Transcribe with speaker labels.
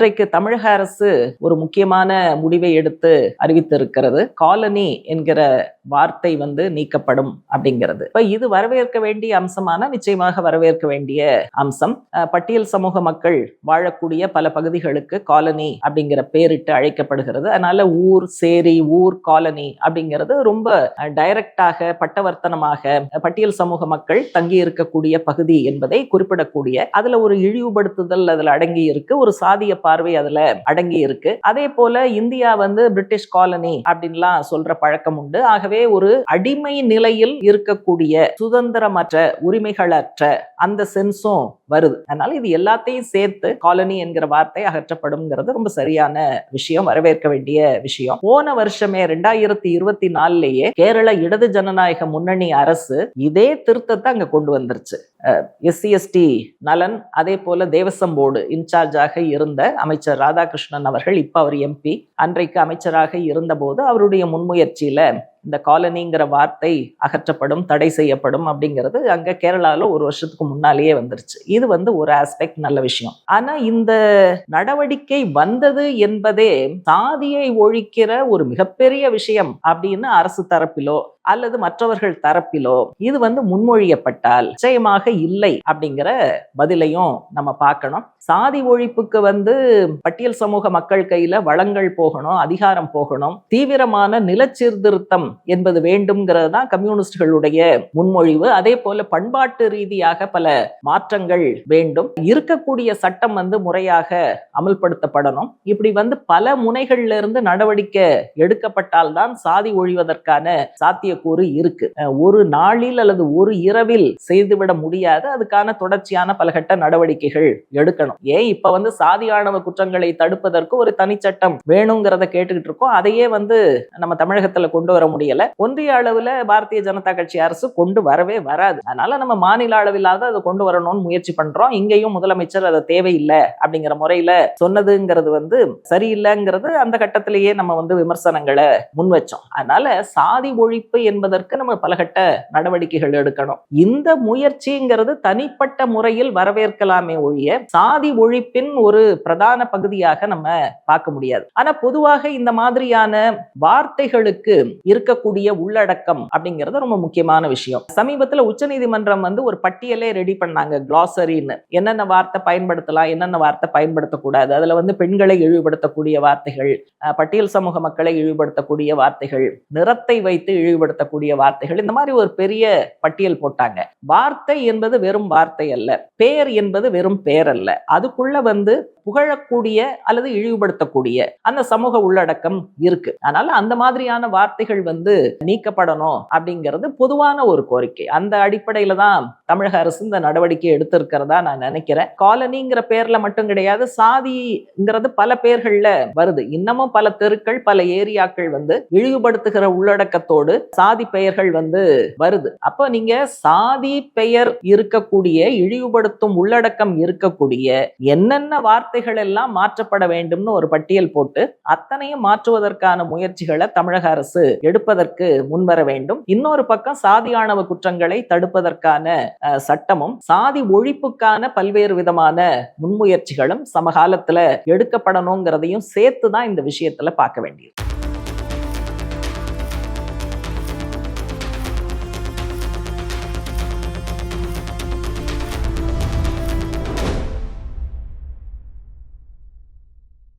Speaker 1: இன்றைக்கு தமிழக அரசு ஒரு முக்கியமான முடிவை எடுத்து அறிவித்திருக்கிறது. காலனி என்கிற வார்த்தை வந்து நீக்கப்படும் அப்படிங்கிறது. இப்ப இது வரவேற்க வேண்டிய அம்சமான நிச்சயமாக வரவேற்க வேண்டிய அம்சம். பட்டியல் சமூக மக்கள் வாழக்கூடிய பல பகுதிகளுக்கு காலனி அப்படிங்கிற பேரிட்டு அழைக்கப்படுகிறது. அதனால ஊர் சேரி ஊர் காலனி அப்படிங்கிறது ரொம்ப டைரக்டாக பட்டவர்த்தனமாக பட்டியல் சமூக மக்கள் தங்கி இருக்கக்கூடிய பகுதி என்பதை குறிப்பிடக்கூடிய அதுல ஒரு இழிவுபடுத்துதல் அதுல அடங்கி இருக்கு ஒரு சாதிய பார்வை அதுல அடங்கி இருக்கு அதே போல இந்தியா வந்து பிரிட்டிஷ் காலனி அப்படின்லாம் சொல்ற பழக்கம் உண்டு. ஆகவே ஒரு அடிமை நிலையில் இருக்கக்கூடிய சுதந்திரமற்ற உரிமைகளற்ற அந்த சென்ஸும் வருது. அதனால இது எல்லாத்தையும் சேர்த்து காலனி என்கிற வார்த்தை அகற்றப்படும்ங்கிறது ரொம்ப சரியான விஷயம் வரவேற்க வேண்டிய விஷயம். போன வருஷமே ரெண்டாயிரத்தி இருபத்தி நாலுலயே கேரள இடது ஜனநாயக முன்னணி அரசு இதே திருத்தத்தை அங்க கொண்டு வந்துருச்சு. எஸ்சி எஸ்டி நலன் அதே போல தேவசம் போர்டு இன்சார்ஜாக இருந்த அமைச்சர் ராதாகிருஷ்ணன் அவர்கள் இப்ப அவர் எம்பி அன்றைக்கு அமைச்சராக இருந்தபோது அவருடைய முன்முயற்சியில இந்த காலனிங்கிற வார்த்தை அகற்றப்படும் தடை செய்யப்படும் அப்படிங்கிறது அங்க கேரளால ஒரு வருஷத்துக்கு முன்னாலேயே வந்துருச்சு. இது வந்து ஒரு ஆஸ்பெக்ட் நல்ல விஷயம். ஆனா இந்த நடவடிக்கை வந்தது என்பதே சாதியை ஒழிக்கிற ஒரு மிகப்பெரிய விஷயம் அப்படின்னு அரசு தரப்பிலோ அல்லது மற்றவர்கள் தரப்பிலோ இது வந்து முன்மொழியப்பட்டால் நிச்சயமாக இல்லை அப்படிங்கிற பதிலையும் நம்ம பார்க்கணும். சாதி ஒழிப்புக்கு வந்து பட்டியல் சமூக மக்கள் கையில வளங்கள் போகணும் அதிகாரம் போகணும். தீவிரமான நிலச்சீர்திருத்தம் என்பது வேண்டும்ங்கிறது தான் கம்யூனிஸ்டுகளுடைய முன்மொழிவு. அதே போல பண்பாட்டு ரீதியாக பல மாற்றங்கள் வேண்டும். இருக்கக்கூடிய சட்டம் வந்து முறையாக அமல்படுத்தப்படணும். இப்படி வந்து பல முனைகள்ல இருந்து நடவடிக்கை எடுக்கப்பட்டால் தான் சாதி ஒழிவதற்கான சாத்தியக்கூறு இருக்கு. அஹ் ஒரு நாளில் அல்லது ஒரு இரவில் செய்துவிட முடியாது. அதுக்கான தொடர்ச்சியான பலகட்ட நடவடிக்கைகள் எடுக்கணும். ஏன் இப்ப வந்து சாதி ஆணவ குற்றங்களை தடுப்பதற்கு ஒரு தனிச்சட்டம் வேணுங்கிறத கேட்டுக்கிட்டு இருக்கோம். அதையே வந்து நம்ம தமிழகத்துல கொண்டு வர முடியல. ஒன்றிய அளவுல பாரதிய ஜனதா கட்சி அரசு கொண்டு வரவே வராது. அதனால நம்ம மாநில அளவிலாவது அதை கொண்டு வரணும்னு முயற்சி பண்றோம். இங்கேயும் முதலமைச்சர் அது தேவையில்லை அப்படிங்கிற முறையில சொன்னதுங்கிறது வந்து சரியில்லைங்கிறது அந்த கட்டத்திலேயே நம்ம வந்து விமர்சனங்களை முன் வச்சோம் அதனால சாதி ஒழிப்பு என்பதற்கு நம்ம பலகட்ட நடவடிக்கைகள் எடுக்கணும். இந்த முயற்சிங்கிறது தனிப்பட்ட முறையில் வரவேற்கலாமே ஒழிய சாதி ஒழிப்பின் ஒரு பிரதான பகுதியாக நம்ம பார்க்க முடியாது. ஆனா பொதுவாக இந்த மாதிரியான வார்த்தைகளுக்கு இருக்கக்கூடிய உள்ளடக்கம் அப்படிங்கிறது ரொம்ப முக்கியமான விஷயம். சமீபத்துல உச்சநீதிமன்றம் வந்து ஒரு பட்டியலே ரெடி பண்ணாங்க கிளாசரின்னு என்னென்ன வார்த்தை பயன்படுத்தலாம் என்னென்ன வார்த்தை பயன்படுத்தக்கூடாது அதுல வந்து பெண்களை இழிவுபடுத்தக்கூடிய வார்த்தைகள் பட்டியல் சமூக மக்களை இழிவுபடுத்தக்கூடிய வார்த்தைகள் நிறத்தை வைத்து பயன்படுத்தக்கூடிய வார்த்தைகள். இந்த மாதிரி ஒரு பெரிய பட்டியல் போட்டாங்க. வார்த்தை என்பது வெறும் வார்த்தை அல்ல. பேர் என்பது வெறும் பேர் அல்ல. அதுக்குள்ள வந்து புகழக்கூடிய அல்லது இழிவுபடுத்தக்கூடிய அந்த சமூக உள்ளடக்கம் இருக்கு. அதனால அந்த மாதிரியான வார்த்தைகள் வந்து நீக்கப்படணும் அப்படிங்கிறது பொதுவான ஒரு கோரிக்கை. அந்த அடிப்படையில தான் தமிழக அரசு இந்த நடவடிக்கை எடுத்திருக்கிறதா நான் நினைக்கிறேன். காலனிங்கிற பேர்ல மட்டும் கிடையாது சாதிங்கிறது பல பேர்கள்ல வருது. இன்னமும் பல தெருக்கள் பல ஏரியாக்கள் வந்து இழிவுபடுத்துகிற உள்ளடக்கத்தோடு சாதி பெயர்கள் வந்து வருது. அப்போ நீங்க சாதி பெயர் இருக்கக்கூடிய இழிவுபடுத்தும் உள்ளடக்கம் இருக்கக்கூடிய என்னென்ன வார்த்தைகள் எல்லாம் மாற்றப்பட வேண்டும்னு ஒரு பட்டியல் போட்டு அத்தனையும் மாற்றுவதற்கான முயற்சிகளை தமிழக அரசு எடுப்பதற்கு முன்வர வேண்டும். இன்னொரு பக்கம் சாதி ஆணவ குற்றங்களை தடுப்பதற்கான அஹ், சட்டமும் சாதி ஒழிப்புக்கான பல்வேறு விதமான முன்முயற்சிகளும் சமகாலத்துல எடுக்கப்படணுங்கிறதையும் சேர்த்து தான் இந்த விஷயத்துல பார்க்க வேண்டியது